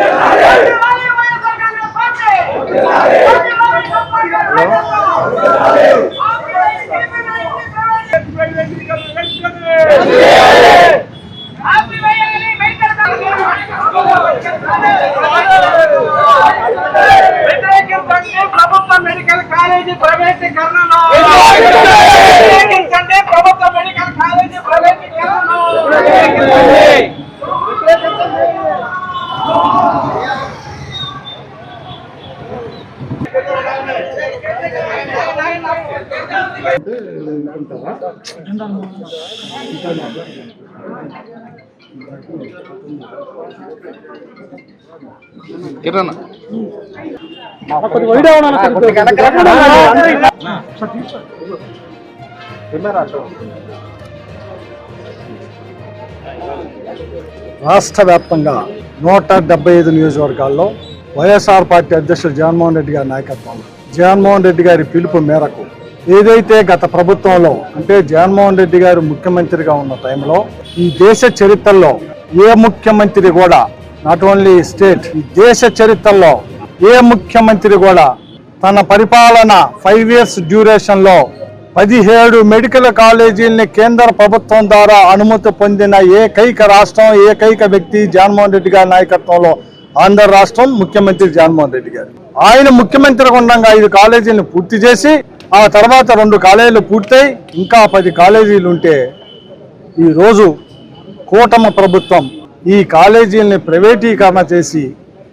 గడ్డ తెనాలి గడ్డ వ్యతిరేకించండి ప్రభుత్వ మెడికల్ కాలేజీ ప్రైవేటీకరణను వ్యతిరేకించండి ప్రభుత్వ మెడికల్ కాలేజీ ప్రైవేటీకరణను కిరణ్ రాష్ట్ర వ్యాప్తంగా నూట డెబ్బై ఐదు నియోజకవర్గాల్లో వైఎస్ఆర్ పార్టీ అధ్యక్షుడు జగన్మోహన్ రెడ్డి గారి నాయకత్వంలో. జగన్మోహన్ రెడ్డి గారి పిలుపు మేరకు ఏదైతే గత ప్రభుత్వంలో అంటే జగన్మోహన్ రెడ్డి గారు ముఖ్యమంత్రిగా ఉన్న టైంలో ఈ దేశ చరిత్రలో ఏ ముఖ్యమంత్రి కూడా నాట్ ఓన్లీ స్టేట్ ఈ దేశ చరిత్రలో ఏ ముఖ్యమంత్రి కూడా తన పరిపాలన ఫైవ్ ఇయర్స్ డ్యూరేషన్లో పదిహేడు మెడికల్ కాలేజీల్ని కేంద్ర ప్రభుత్వం ద్వారా అనుమతి పొందిన ఏకైక రాష్ట్రం ఏకైక వ్యక్తి జగన్మోహన్ రెడ్డి గారి నాయకత్వంలో ఆంధ్ర రాష్ట్రం ముఖ్యమంత్రి జగన్మోహన్ రెడ్డి గారు. ఆయన ముఖ్యమంత్రి ఉండగా ఐదు కాలేజీలను పూర్తి చేసి ఆ తర్వాత రెండు కాలేజీలు పూర్తయి ఇంకా పది కాలేజీలు ఉంటే ఈరోజు కూటమి ప్రభుత్వం ఈ కాలేజీల్ని ప్రైవేటీకరణ చేసి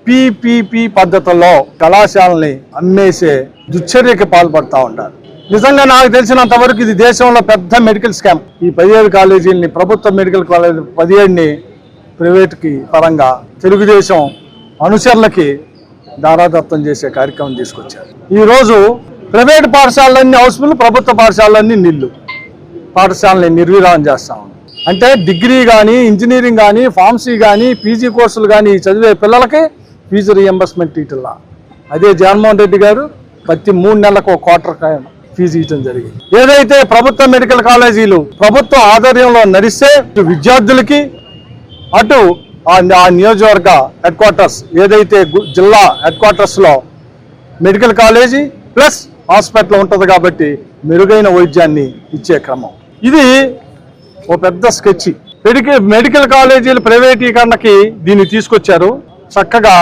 పీపీపీ పద్ధతిలో కళాశాలని అమ్మేసే దుశ్చర్యకి పాల్పడతా ఉంటారు నిజంగా నాకు తెలిసినంత వరకు ఇది దేశంలో పెద్ద మెడికల్ స్కామ్. ఈ పదిహేడు కాలేజీలని ప్రభుత్వ మెడికల్ కాలేజీ పదిహేడుని ప్రైవేట్కి పరంగా తెలుగుదేశం అనుచరులకి దారాదత్తం చేసే కార్యక్రమం తీసుకొచ్చారు. ఈరోజు ప్రైవేట్ పాఠశాలలన్నీ హౌస్ఫుల్ ప్రభుత్వ పాఠశాలలన్నీ నిల్లు పాఠశాలని నిర్వీర్యం చేస్తా అంటే డిగ్రీ కానీ ఇంజనీరింగ్ కానీ ఫార్మసీ కానీ పీజీ కోర్సులు కానీ చదివే పిల్లలకి ఫీజు రియంబర్స్మెంట్ ఇట్లా అదే జగన్మోహన్ రెడ్డి గారు ప్రతి మూడు నెలలకు ఒక క్వార్టర్ ఫీజు ఇవ్వడం జరిగింది. ఏదైతే ప్రభుత్వ మెడికల్ కాలేజీలు ప్రభుత్వ ఆధ్వర్యంలో నడిస్తే ఇటు విద్యార్థులకి అటు ఆ నియోజకవర్గ హెడ్ క్వార్టర్స్ ఏదైతే జిల్లా హెడ్ క్వార్టర్స్లో మెడికల్ కాలేజీ ప్లస్ హాస్పిటల్ ఉంటుంది కాబట్టి మెరుగైన వైద్యాన్ని ఇచ్చే క్రమం. ఇది ఓ పెద్ద స్కెచ్ మెడికల్ మెడికల్ కాలేజీల ప్రైవేటీకరణకి దీన్ని తీసుకొచ్చారు. చక్కగా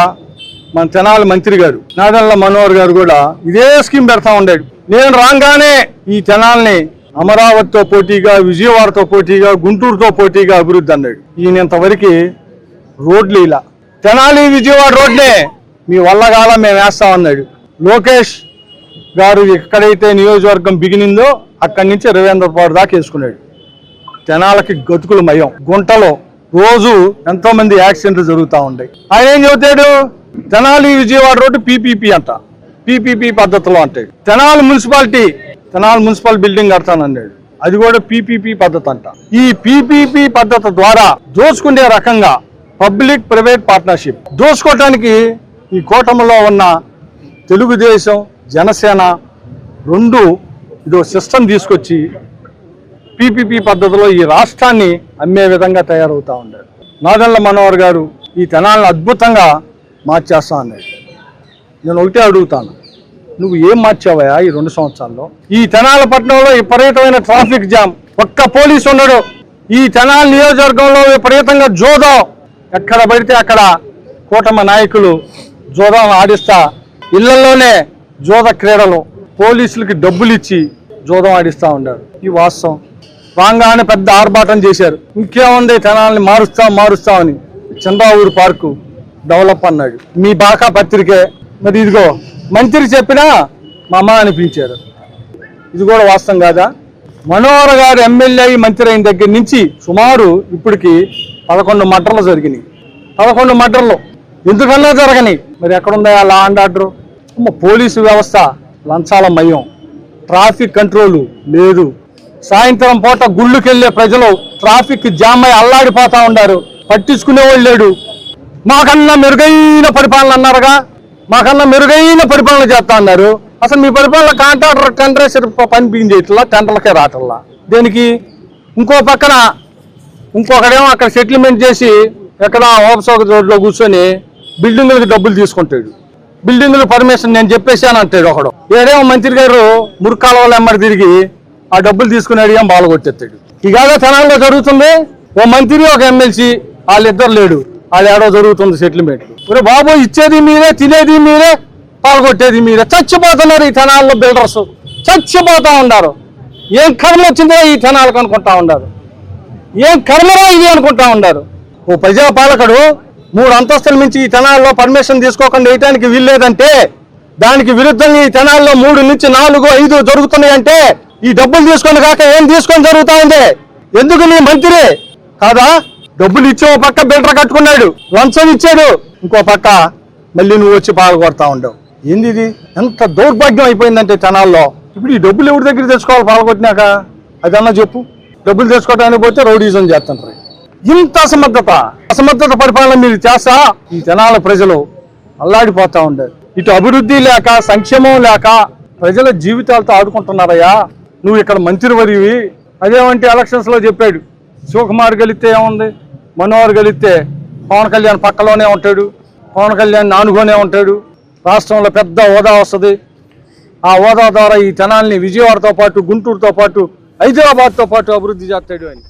మన తెనాలి మంత్రి గారు నాదల్ల మనోహర్ గారు కూడా ఇదే స్కీమ్ పెడతా ఉండాడు. నేను రాగానే ఈ తెనాల్ని అమరావతితో పోటీగా విజయవాడతో పోటీగా గుంటూరుతో పోటీగా అభివృద్ధి అన్నాడు. ఈయన ఇంతవరకు రోడ్లు ఇలా తెనాలి విజయవాడ రోడ్లే మీ వల్ల కాలం మేము వేస్తా ఉన్నాడు లోకేష్ గారు ఎక్కడైతే నియోజకవర్గం బిగినిందో అక్కడి నుంచి రవీంద్రపాడు దాకా వేసుకున్నాడు. జనాలకి గతుకులు మయం. గుంటలో రోజు ఎంతో మంది యాక్సిడెంట్లు జరుగుతూ ఉంటాయి ఆయన ఏం చెబుతాడు తెనాలి విజయవాడ రోడ్డు పీపీపీ అంట. పీపీపీ పద్ధతిలో అంటాడు Tenali municipality Tenali municipal building కడతానన్నాడు. అది కూడా పీపీపీ పద్ధతి అంట. ఈ పీపీపీ పద్ధతి ద్వారా దోచుకునే రకంగా పబ్లిక్ ప్రైవేట్ పార్ట్నర్షిప్ దోచుకోవటానికి ఈ కూటమిలో ఉన్న తెలుగుదేశం జనసేన రెండు ఇదో సిస్టమ్ తీసుకొచ్చి పీపీపీ పద్ధతిలో ఈ రాష్ట్రాన్ని అమ్మే విధంగా తయారవుతా ఉండారు నాదెళ్ళ మనోహర్ గారు ఈ తెనాలను అద్భుతంగా మార్చేస్తా అన్నాడు నేను ఒకటే అడుగుతాను. నువ్వు ఏం మార్చావయా ఈ రెండు సంవత్సరాల్లో? ఈ తెనాల పట్టణంలో విపరీతమైన ట్రాఫిక్ జామ్ ఒక్క పోలీసు ఉండడు. ఈ తెనాల నియోజకవర్గంలో విపరీతంగా జోదం. ఎక్కడ పడితే అక్కడ కూటమి నాయకులు జోదం ఆడిస్తా. ఇళ్ళలోనే జోద క్రీడలు పోలీసులకి డబ్బులు ఇచ్చి జోదం ఆడిస్తా ఉండారు. ఈ వాస్తవం. రాగానే పెద్ద ఆర్భాటం చేశారు. ఇంకేముంది తెనాలని మారుస్తాం మారుస్తామని చంద్రావూరు పార్కు డెవలప్ అన్నాడు. మీ బాకా పత్రికే. మరి ఇదిగో మంత్రి చెప్పినా మా అమ్మ అనిపించారు. ఇది కూడా వాస్తవం కాదా? మనోహర్ గారు ఎమ్మెల్యే మంత్రి అయిన దగ్గర నుంచి సుమారు ఇప్పటికి పదకొండు మటర్లు జరిగినాయి. పదకొండు మటర్లు. ఎందుకన్నా జరగని? మరి ఎక్కడుందా అలా లా అండ్ ఆర్డర్ పోలీసు వ్యవస్థ లంచాల మయం. ట్రాఫిక్ కంట్రోలు లేదు. సాయంత్రం పూట గుళ్ళుకెళ్ళే ప్రజలు ట్రాఫిక్ జామ్ అయి అల్లాడిపోతా ఉన్నారు. పట్టించుకునేవాళ్ళు లేడు. మాకన్నా మెరుగైన పరిపాలన అన్నారుగా. మాకన్నా మెరుగైన పరిపాలన చేస్తా అన్నారు. అసలు మీ పరిపాలన కాంట్రాక్టర్ టెండర్ పని బిగించేట్లా టెండర్లకే రాటల్లా దేనికి? ఇంకో పక్కన ఇంకొకడేమో అక్కడ సెటిల్మెంట్ చేసి ఎక్కడ ఓపసోక రోడ్లో కూర్చొని బిల్డింగులకు డబ్బులు తీసుకుంటాడు. బిల్డింగ్లు పర్మిషన్ నేను చెప్పేసాను అంటాడు ఒకడు. ఏడేమో మంత్రి గారు మురికాల ఎమ్మడి తిరిగి ఆ డబ్బులు తీసుకుని అడిగాం బాగా కొట్టేస్తాడు ఇలాగా జరుగుతుంది. ఓ మంత్రి ఒక ఎమ్మెల్సీ వాళ్ళిద్దరు లేడు. వాళ్ళు ఏడో జరుగుతుంది సెటిల్మెంట్ ఇప్పుడు బాబు ఇచ్చేది మీరే తినేది మీరే పాల్గొట్టేది మీరే. చచ్చిపోతున్నారు ఈ తెనాల్లో బిల్డర్స్ చచ్చిపోతా ఉన్నారు. ఏం కర్మ వచ్చిందో ఈ తెనాలకు అనుకుంటా ఉన్నారు. ఏం కర్మరా ఇది అనుకుంటా ఉన్నారు. ఓ ప్రజాపాలకుడు మూడు అంతస్తుల నుంచి ఈ తెనాల్లో పర్మిషన్ తీసుకోకుండా వేయటానికి వీల్లేదంటే దానికి విరుద్ధంగా ఈ తెనాల్లో మూడు నుంచి నాలుగు ఐదు జరుగుతున్నాయంటే ఈ డబ్బులు తీసుకొని కాక ఏం తీసుకొని జరుగుతా ఉంది? ఎందుకు నీ మంత్రి? కాదా? డబ్బులు ఇచ్చి ఓ పక్క బిల్డర్ కట్టుకున్నాడు లంచం ఇచ్చాడు ఇంకో పక్క మళ్ళీ నువ్వు వచ్చి పాల్గొడతా ఉండవు. ఏంది ఇది? ఎంత దౌర్భాగ్యం అయిపోయిందంటే తెనాల్లో. ఇప్పుడు ఈ డబ్బులు ఎవరి దగ్గర తెచ్చుకోవాలి పాల్గొట్టినాక అదన్నా చెప్పు. డబ్బులు తెచ్చుకోవడానికి పోతే రౌడీజం చేస్తుంటారు ఇంత అసమర్థత అసమర్థత పరిపాలన మీరు చేస్తా ఈ జనాల ప్రజలు అల్లాడిపోతా ఉండారు. ఇటు అభివృద్ధి లేక సంక్షేమం లేక ప్రజల జీవితాలతో ఆడుకుంటున్నారయ్యా. నువ్వు ఇక్కడ మంత్రివరివి అదేమంటే ఎలక్షన్స్లో చెప్పాడు. శివకుమార్ గెలిస్తే ఏముంది? మనోహర్ గెలిస్తే పవన్ కళ్యాణ్ పక్కలోనే ఉంటాడు. పవన్ కళ్యాణ్ నానుగోనే ఉంటాడు. రాష్ట్రంలో పెద్ద హోదా వస్తుంది. ఆ హోదా ద్వారా ఈ జనాల్ని విజయవాడతో పాటు గుంటూరుతో పాటు హైదరాబాద్తో పాటు అభివృద్ధి చేస్తాడు అని